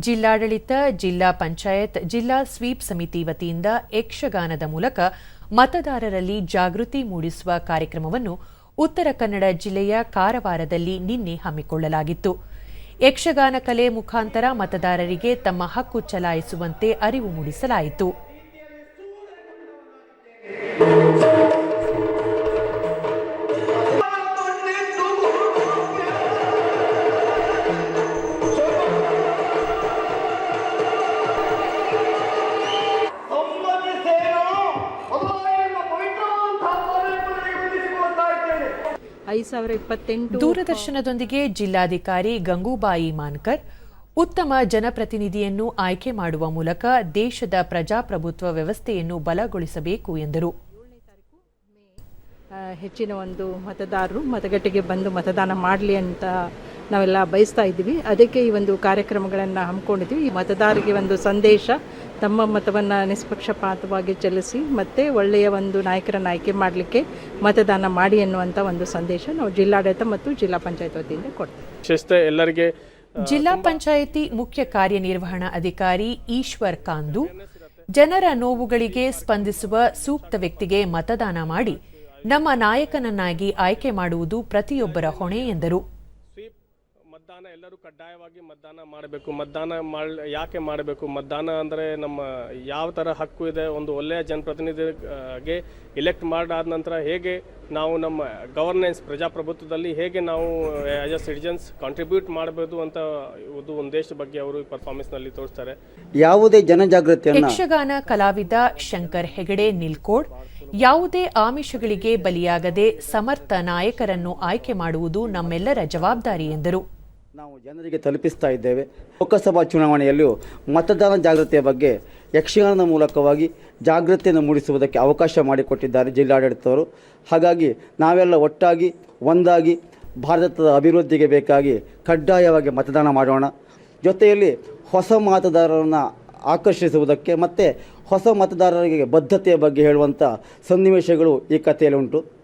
ಜಿಲ್ಲಾಡಳಿತ, ಜಿಲ್ಲಾ ಪಂಚಾಯತ್, ಜಿಲ್ಲಾ ಸ್ವೀಪ್ ಸಮಿತಿ ವತಿಯಿಂದ ಯಕ್ಷಗಾನದ ಮೂಲಕ ಮತದಾರರಲ್ಲಿ ಜಾಗೃತಿ ಮೂಡಿಸುವ ಕಾರ್ಯಕ್ರಮವನ್ನು ಉತ್ತರ ಕನ್ನಡ ಜಿಲ್ಲೆಯ ಕಾರವಾರದಲ್ಲಿ ನಿನ್ನೆ ಹಮ್ಮಿಕೊಳ್ಳಲಾಗಿತ್ತು. ಯಕ್ಷಗಾನ ಕಲೆ ಮುಖಾಂತರ ಮತದಾರರಿಗೆ ತಮ್ಮ ಹಕ್ಕು ಚಲಾಯಿಸುವಂತೆ ಅರಿವು ಮೂಡಿಸಲಾಯಿತು. ಐದು ಇಪ್ಪತ್ತೆಂಟು ದೂರದರ್ಶನದೊಂದಿಗೆ ಜಿಲ್ಲಾಧಿಕಾರಿ ಗಂಗೂಬಾಯಿ ಮಾನ್ಕರ್ ಉತ್ತಮ ಜನಪ್ರತಿನಿಧಿಯನ್ನು ಆಯ್ಕೆ ಮಾಡುವ ಮೂಲಕ ದೇಶದ ಪ್ರಜಾಪ್ರಭುತ್ವ ವ್ಯವಸ್ಥೆಯನ್ನು ಬಲಗೊಳಿಸಬೇಕು ಎಂದರು. ಹೆಚ್ಚಿನ ಒಂದು ಮತದಾರರು ಮತಗಟ್ಟೆಗೆ ಬಂದು ಮತದಾನ ಮಾಡಲಿ ಅಂತ ನಾವೆಲ್ಲ ಬಯಸ್ತಾ ಇದ್ದೀವಿ. ಅದಕ್ಕೆ ಈ ಒಂದು ಕಾರ್ಯಕ್ರಮಗಳನ್ನು ಹಮ್ಮಿಕೊಂಡಿದ್ವಿ ಈ ಮತದಾರರಿಗೆ ಒಂದು ಸಂದೇಶ ತಮ್ಮ ಮತವನ್ನು ನಿಷ್ಪಕ್ಷಪಾತವಾಗಿ ಚಲಿಸಿ ಮತ್ತು ಒಳ್ಳೆಯ ಒಂದು ನಾಯಕರನ್ನು ಆಯ್ಕೆ ಮಾಡಲಿಕ್ಕೆ ಮತದಾನ ಮಾಡಿ ಅನ್ನುವಂಥ ಒಂದು ಸಂದೇಶ ನಾವು ಜಿಲ್ಲಾಡಳಿತ ಮತ್ತು ಜಿಲ್ಲಾ ಪಂಚಾಯತ್ ವತಿಯಿಂದ ಕೊಡ್ತೀವಿ. ಎಲ್ಲರಿಗೆ ಜಿಲ್ಲಾ ಪಂಚಾಯಿತಿ ಮುಖ್ಯ ಕಾರ್ಯನಿರ್ವಹಣಾ ಅಧಿಕಾರಿ ಈಶ್ವರ್ ಕಾಂದು ಜನರ ನೋವುಗಳಿಗೆ ಸ್ಪಂದಿಸುವ ಸೂಕ್ತ ವ್ಯಕ್ತಿಗೆ ಮತದಾನ ಮಾಡಿ ನಮ್ಮ ನಾಯಕನನ್ನಾಗಿ ಆಯ್ಕೆ ಮಾಡುವುದು ಪ್ರತಿಯೊಬ್ಬರ ಹೊಣೆ ಎಂದರು. ಸ್ವೀಪ್ ಮತದಾನ ಎಲ್ಲರೂ ಕಡ್ಡಾಯವಾಗಿ ಮತದಾನ ಮಾಡಬೇಕು. ಮತದಾನ ಮಾಡ್ ಯಾಕೆ ಮಾಡಬೇಕು? ಮತದಾನ ಅಂದರೆ ನಮ್ಮ ಯಾವ ಥರ ಹಕ್ಕು ಇದೆ? ಒಂದು ಒಳ್ಳೆಯ ಜನಪ್ರತಿನಿಧಿಗೆ ಇಲೆಕ್ಟ್ ಮಾಡಾದ ನಂತರ ಹೇಗೆ ನಾವು ನಮ್ಮ ಗವರ್ನೆನ್ಸ್ ಪ್ರಜಾಪ್ರಭುತ್ವದಲ್ಲಿ ಹೇಗೆ ನಾವು ಆ್ಯಸ್ ಅ ಸಿಟಿಜನ್ಸ್ ಕಾಂಟ್ರಿಬ್ಯೂಟ್ ಮಾಡಬಹುದು ಅಂತ ಇದು ಒಂದು ದೇಶದ ಬಗ್ಗೆ ಅವರು ಈ ಪರ್ಫಾರ್ಮೆನ್ಸ್ನಲ್ಲಿ ತೋರಿಸ್ತಾರೆ. ಯಾವುದೇ ಜನಜಾಗೃತಿ ಯಕ್ಷಗಾನ ಕಲಾವಿದ ಶಂಕರ್ ಹೆಗಡೆ ನಿಲ್ಕೋಡ್ ಯಾವುದೇ ಆಮಿಷಗಳಿಗೆ ಬಲಿಯಾಗದೆ ಸಮರ್ಥ ನಾಯಕರನ್ನು ಆಯ್ಕೆ ಮಾಡುವುದು ನಮ್ಮೆಲ್ಲರ ಜವಾಬ್ದಾರಿ ಎಂದರು. ನಾವು ಜನರಿಗೆ ತಲುಪಿಸ್ತಾ ಇದ್ದೇವೆ. ಲೋಕಸಭಾ ಚುನಾವಣೆಯಲ್ಲೂ ಮತದಾನ ಜಾಗೃತಿಯ ಬಗ್ಗೆ ಯಕ್ಷಗಾನದ ಮೂಲಕವಾಗಿ ಜಾಗೃತಿಯನ್ನು ಮೂಡಿಸುವುದಕ್ಕೆ ಅವಕಾಶ ಮಾಡಿಕೊಟ್ಟಿದ್ದಾರೆ ಜಿಲ್ಲಾಡಳಿತವರು. ಹಾಗಾಗಿ ನಾವೆಲ್ಲ ಒಟ್ಟಾಗಿ, ಒಂದಾಗಿ ಭಾರತದ ಅಭಿವೃದ್ಧಿಗೆ ಬೇಕಾಗಿ ಕಡ್ಡಾಯವಾಗಿ ಮತದಾನ ಮಾಡೋಣ. ಜೊತೆಯಲ್ಲಿ ಹೊಸ ಮತದಾರರನ್ನು ಆಕರ್ಷಿಸುವುದಕ್ಕೆ ಮತ್ತು ಹೊಸ ಮತದಾರರಿಗೆ ಬದ್ಧತೆಯ ಬಗ್ಗೆ ಹೇಳುವಂಥ ಸನ್ನಿವೇಶಗಳು ಈ ಕಥೆಯಲ್ಲಿ ಉಂಟು.